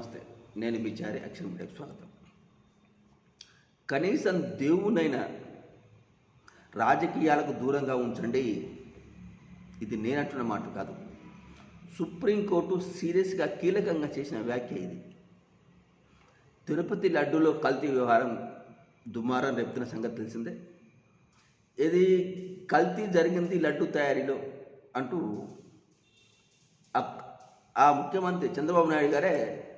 నమస్తే. నేను బిచారి అక్షర మీడియాకు స్వాగతం. కనీసం దేవునైనా రాజకీయాలకు దూరంగా ఉంచండి. ఇది నేనంటున్న మాట కాదు. సుప్రీంకోర్టు సీరియస్గా కీలకంగా చేసిన వ్యాఖ్య ఇది. తిరుపతి లడ్డూలో కల్తీ వ్యవహారం దుమారం రేపుతున్న సంగతి తెలిసిందే. ఇది కల్తీ జరిగింది లడ్డు తయారీలో అంటూ ఆ- ముఖ్యమంత్రి చంద్రబాబు నాయుడు గారే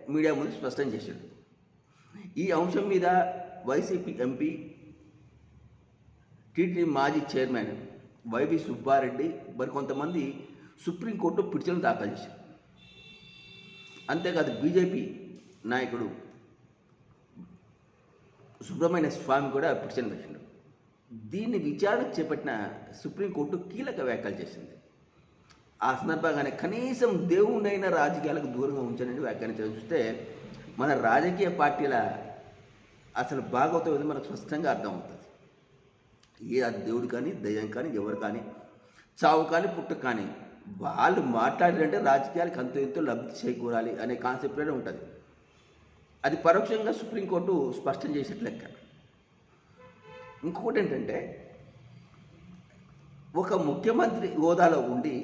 మీడియా ముందు స్పష్టం చేశాడు ఈ అంశం మీద వైసీపీ ఎంపీ టీటీడీ మాజీ చైర్మన్ వైవి సుబ్బారెడ్డి మరికొంతమంది సుప్రీంకోర్టు పిటిషన్ దాఖలు చేశారు. అంతేకాదు బీజేపీ నాయకుడు సుబ్రహ్మణ్య స్వామి కూడా పిటిషన్ వేసిండు దీన్ని విచారణ చేపట్టిన సుప్రీంకోర్టు కీలక వ్యాఖ్యలు చేసింది. ఆ సందర్భంగానే కనీసం దేవుడైన రాజకీయాలకు దూరంగా ఉంచనని వ్యాఖ్యానించడం చూస్తే మన రాజకీయ పార్టీల అసలు భాగవతం ఏదో మనకు స్పష్టంగా అర్థమవుతుంది. ఏ దేవుడు కానీ దయ్యం కానీ ఎవరు కానీ చావు కానీ పుట్ట కానీ వాళ్ళు మాట్లాడారంటే రాజకీయాలకు అంత ఎంతో లబ్ధి చేకూరాలి అనే కాన్సెప్ట్లోనే ఉంటుంది. అది పరోక్షంగా సుప్రీంకోర్టు స్పష్టం చేసేట్లు లెక్క. ఇంకొకటి ఏంటంటే ఒక ముఖ్యమంత్రి హోదాలో ఉండి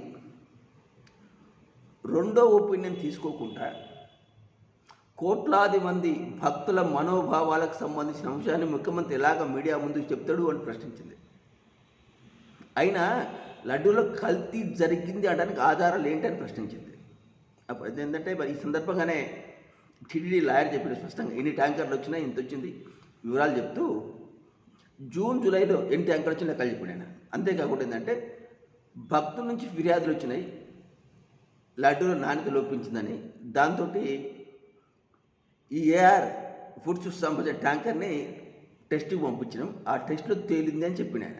రెండో ఒపీనియన్ తీసుకోకుండా కోట్లాది మంది భక్తుల మనోభావాలకు సంబంధించిన అంశాన్ని ముఖ్యమంత్రి ఎలాగ మీడియా ముందుకు చెప్తాడు అని ప్రశ్నించింది. అయినా లడ్డూలో కల్తీ జరిగింది అనడానికి ఆధారాలు ఏంటని ప్రశ్నించింది. అప్పుడు ఏంటంటే మరి ఈ సందర్భంగానే టీడీడీ లాయర్ చెప్పిన స్పష్టంగా ఎన్ని ట్యాంకర్లు వచ్చినాయి ఇంత వచ్చింది వివరాలు చెప్తూ జూన్ జూలైలో ఎన్ని ట్యాంకర్లు వచ్చినా లెక్కలు చెప్పాడు ఆయన. అంతేకాకుండా ఏంటంటే భక్తుల నుంచి ఫిర్యాదులు వచ్చినాయి లడ్డూలో నాణ్యత లోపించిందని. దాంతో ఈ ఏఆర్ ఫుడ్ సంబంధించిన ట్యాంకర్ని టెస్ట్కి పంపించినాం. ఆ టెస్ట్లో తేలింది అని చెప్పిన ఆయన.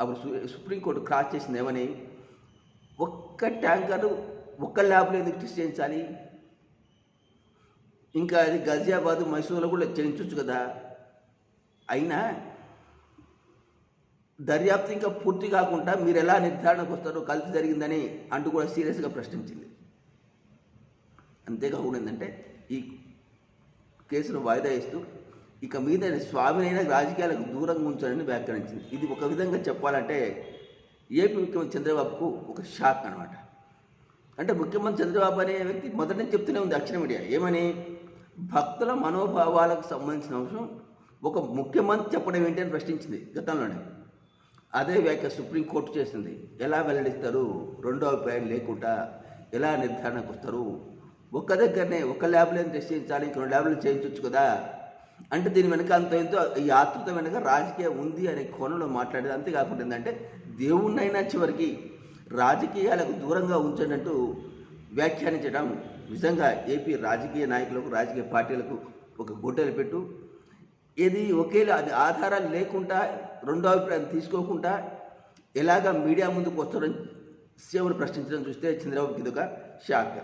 అప్పుడు సుప్రీంకోర్టు క్రాస్ చేసింది ఏమని? ఒక్క ట్యాంకర్ ఒక్క ల్యాబ్లో ఎందుకు టెస్ట్ చేయించాలి? ఇంకా అది గజియాబాద్ మైసూర్లో కూడా చేయించవచ్చు కదా. అయినా దర్యాప్తు ఇంకా పూర్తి కాకుండా మీరు ఎలా నిర్ధారణకు వస్తారో కలిసి జరిగిందని అంటూ కూడా సీరియస్గా ప్రశ్నించింది. అంతేకాకుండా ఏంటంటే ఈ కేసును వాయిదా ఇస్తూ ఇక మీద స్వామినైనా రాజకీయాలకు దూరంగా ఉంచాలని వ్యాఖ్యానించింది. ఇది ఒక విధంగా చెప్పాలంటే ఏపీ ముఖ్యమంత్రి చంద్రబాబుకు ఒక షాక్ అనమాట అంటే ముఖ్యమంత్రి చంద్రబాబు అనే వ్యక్తి మొదటి నుంచి చెప్తూనే ఉంది అక్షర మీడియా. ఏమని? భక్తుల మనోభావాలకు సంబంధించిన అంశం ఒక ముఖ్యమంత్రి చెప్పడం ఏంటి అని ప్రశ్నించింది గతంలోనే. అదే వ్యాఖ్య సుప్రీంకోర్టు చేసింది. ఎలా వెల్లడిస్తారు? రెండో అభిప్రాయం లేకుండా ఎలా నిర్ధారణకు వస్తారు? ఒక్క దగ్గరనే ఒక ల్యాబ్లో నిశ్చయించాలి చేయించాలి ఇంకో ల్యాబ్లో చేయించవచ్చు కదా? అంటే దీని వెనక అంత ఎంతో ఈ ఆతృత వెనక రాజకీయం ఉంది అనే కోణంలో మాట్లాడేది. అంతేకాకుండా ఏంటంటే దేవుణ్ణైనా చివరికి రాజకీయాలకు దూరంగా ఉంచినట్టు వ్యాఖ్యానించడం నిజంగా ఏపీ రాజకీయ నాయకులకు రాజకీయ పార్టీలకు ఒక గుడ్డలు పెట్టు. ఇది ఒకేలా అది ఆధారాలు లేకుండా రెండో అభిప్రాయం తీసుకోకుండా ఎలాగ మీడియా ముందుకు వస్తారని సీఎంను ప్రశ్నించడం చూస్తే చంద్రబాబుకి ఇదొక షాక్.